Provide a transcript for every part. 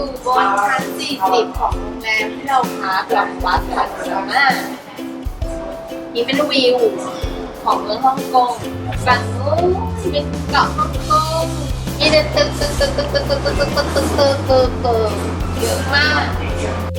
อยู่บนชั้น 40 ของโรงแรมที่เราพักหลังวัดสันเซียมานี่เป็นวิวของเมืองฮ่องกงฝั่งนู้นเป็นเกาะฮ่องกงมีแต่ตึกตึกตึกตึกตึกตึกตึกตึกตึกตึกตึกตึกเยอะมาก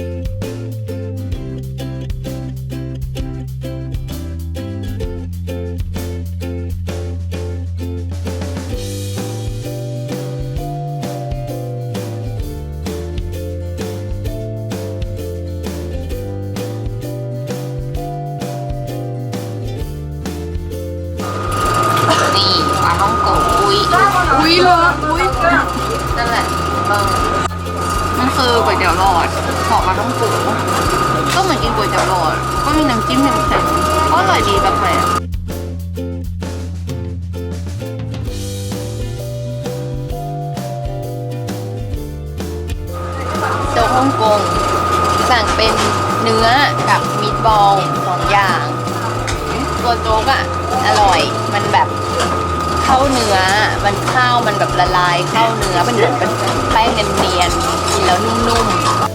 อุ้ยเลยอุ้ยนั่นแหละมันคือก๋วยเตี๋ยวหลอดของมาต้องปูก็เหมือนกินก๋วยเตี๋ยวหลอด ก็มีน้ำจิ้มแข็งๆก็อร่อยดีแบบแปลกโจ๊กฮ่องกงสั่งเป็นเนื้อกับมีดบอลสองอย่าง ตัวโจ๊กอะ อร่อยมันแบบ เข้าเนื้อ มันข้าวมันแบบละลายเข้าเนื้อมันเหมือนเป็นแป้งเนียนๆกินแล้วนุ่มๆ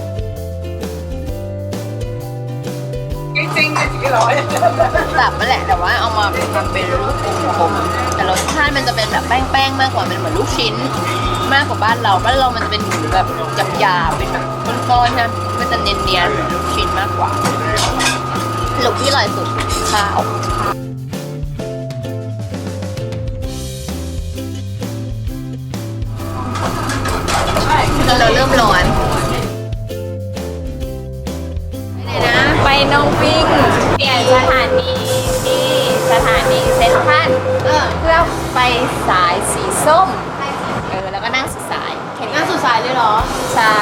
แบบนั่นแหละแต่ว่าเอามาทำเป็นลูกกลมๆแต่รสชาติมันจะเป็นแบบแป้งๆมากกว่าเป็นเหมือนลูกชิ้น มากกว่าบ้านเราบ้านเรามันจะเป็นหมูแบบหยาบๆเป็นแบบก้อนๆนะมันจะเนียนๆเหมือนลูกชิ้นมากกว่าลูกที่อร่อยสุดข้าว เราเริ่มร้อนไปไหนนะ ไปน้องปิ้งเปลี่ยนสถานีที่สถานีเซ็นทรัลเออเพื่อไปสายสีส้ม เออ แล้วก็นั่งสุดสายแค่นี้น่าสุดสายเลยเหรอ ใช่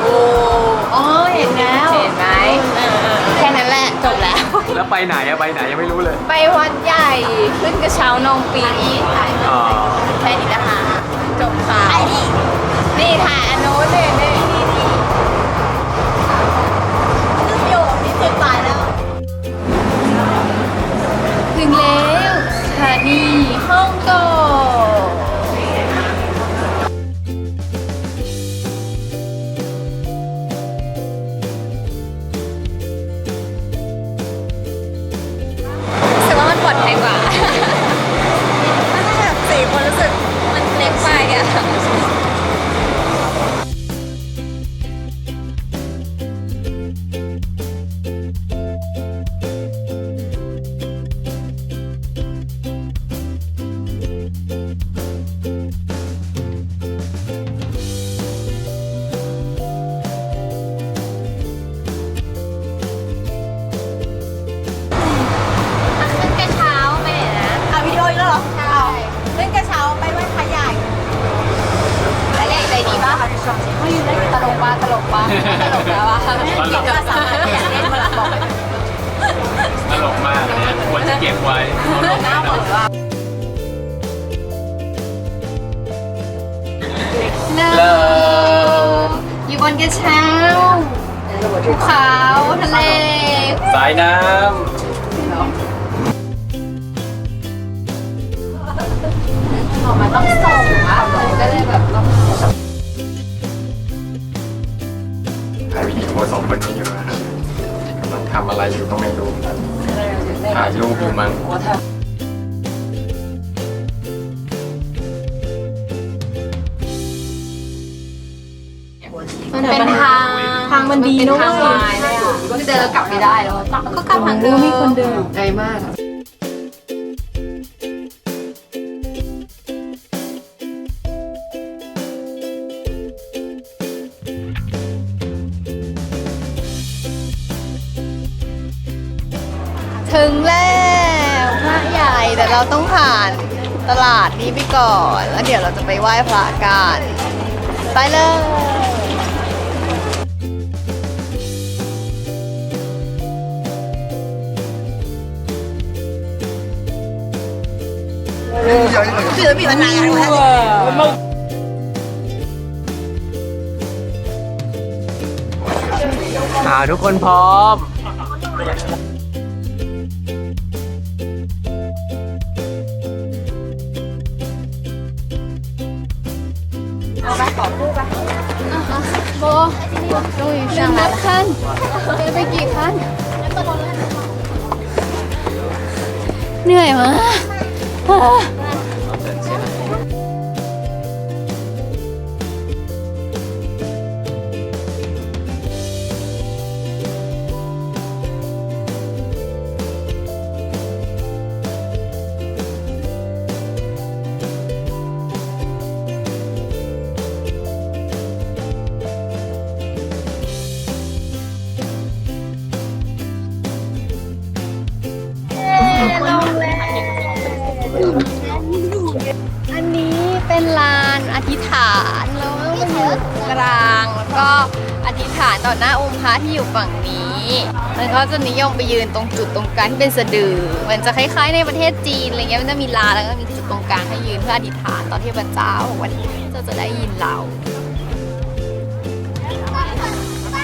โอ้อ๋อเห็นแล้ว เห็นไหมแค่นั้นแหละจบแล้ว แล้วไปไหนอะไปไหนยังไม่รู้เลย ไปวัดใหญ่ขึ้นกระเช้าน้องปีอ๋อแค่นี้นะคะ จบข่าวนี่ถ่ายอันโน้นเลยนี่ ปะตลกปะตลกแล้ววะตลกเก็บภาษาอยากเล่นมาละบอกไปตลกมากนะควรจะเก็บไว้เอาลงหน้าแน่นเหอมือนนว่าเลิฟอยู่บนกระเช้าภูเขาทะเล สายน้ออกมาต้องส่งอะก็เลยแบบต้อง อะไรอยู่ก็ไม่รู้ถ่ายรูปอยู่มั้งมันเป็นทางทางมันดีนะทางเว้ยไม้เลยอะก็เดินแล้วกลับไม่ได้แล้วก็กลับทางเดิม มีคนเดินไกลมาก ถึงแล้วพระใหญ่แต่เราต้องผ่านตลาดนี้ไปก่อน แล้วเดี๋ยวเราจะไปไหว้พระกันไปเลยอ่าทุกคนพร้อม 终于上来了。ขั้นเดินไปกี่ขั้น เหนื่อยมาก ก็อธิษฐานต่อหน้าองค์พระที่อยู่ฝั่งนี้แล้วก็จะนิยมไปยืนตรงจุดตรงกลางที่เป็นสะดือเหมือนจะคล้ายๆในประเทศจีนอะไรเงี้ยมันจะมีลาแล้วก็มีจุดตรงกลางให้ยืนเพื่ออธิษฐานต่อเทพเจ้าวันนี้จะจะได้ยินเรา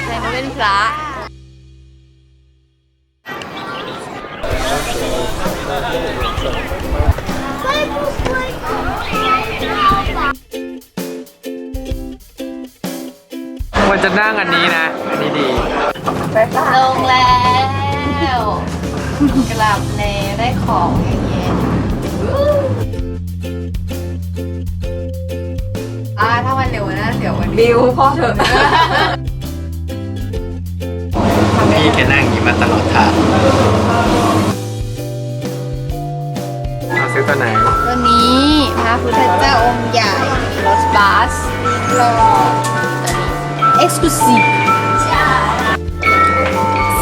ใครมาเป็นพระ จะนั่งอันนี้นะ อันนี้ดี ลงแล้วกลับแล้วได้ของเยอะแยะอ่าถ้าวันเร็วนะเดี๋ยววันบิวพ่อเถอะพี่แกนั่งอย่างนี้มาตลอดทางเอาซื้อตัวไหนตัวนี้พระพุทธเจ้าองค์ใหญ่รถบัสรอ เอ็กซ์คลูซีฟ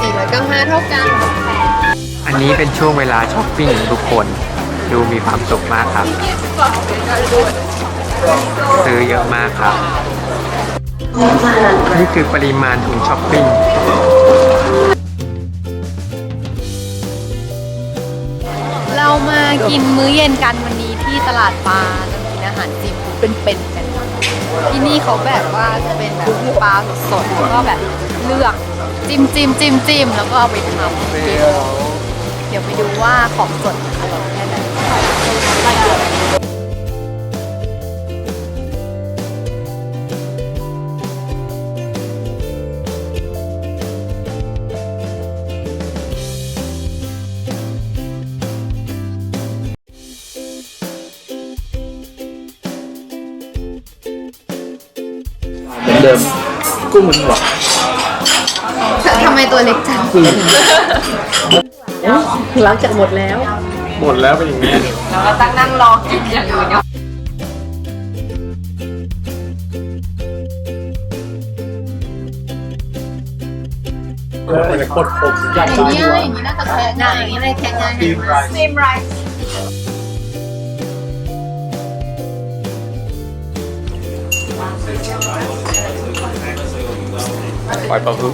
495เท่ากัน อันนี้เป็นช่วงเวลาช้อปปิ้งของทุกคน ดูมีความสุขมากครับ ซื้อเยอะมากครับ นี่คือปริมาณถุงช้อปปิ้งเรามากินมื้อเย็นกันวันนี้ที่ตลาดปลาจะกินอาหารจีนเป็นๆกัน ที่นี่เขาแบบว่าจะเป็นแบบปลาสดๆแล้วก็แบบเลือกจิ้มจิ้มจิ้มจิ้มแล้วก็เอาไปทำกินเดี๋ยวไปดูว่าของสดอร่อย ทำไมตัวเล็กจังหลังจากหมดแล้ว หมดแล้วเป็นอย่างนี้ เราก็ตั้งนั่งรอกินอย่างอื่นเนาะโคตรคม อย่างนี้อะไรอย่างนี้น่าจะแทงง่ายอย่างนี้เลยแทงง่ายซีม ปล่อยปลาพึก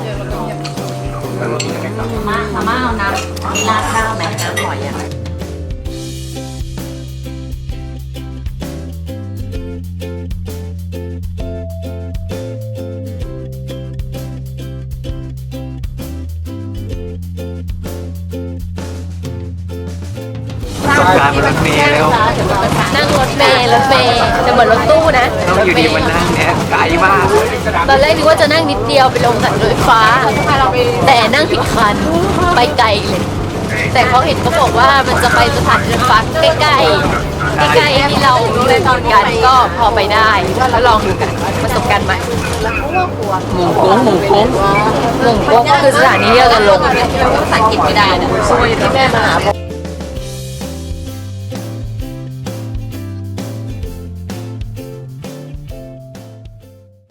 มามาม่าเอาน้ำราดข้าวไหมน้ำหอยอะ เหมือนรถตู้นะต้องอยู่ดีมันนั่งเนี่ยไกลมากตอนแรกนึกว่าจะนั่งนิดเดียวไปลงสายรถไฟฟ้า แต่นั่งผิดคันไปไกลเลย แต่เขาเห็นเขาบอกว่ามันจะไปสถานีรถไฟฟ้าใกล้ๆใกล้ๆที่เราเลยตอนกันก็พอไปได้ก็ลองดูกันประสบการณ์ใหม่หมูโก้งหมูโก้งหมูโก้งก็คือสถานีที่เราจะลงภาษาอังกฤษไม่ได้นะซวยที่แม่มาหา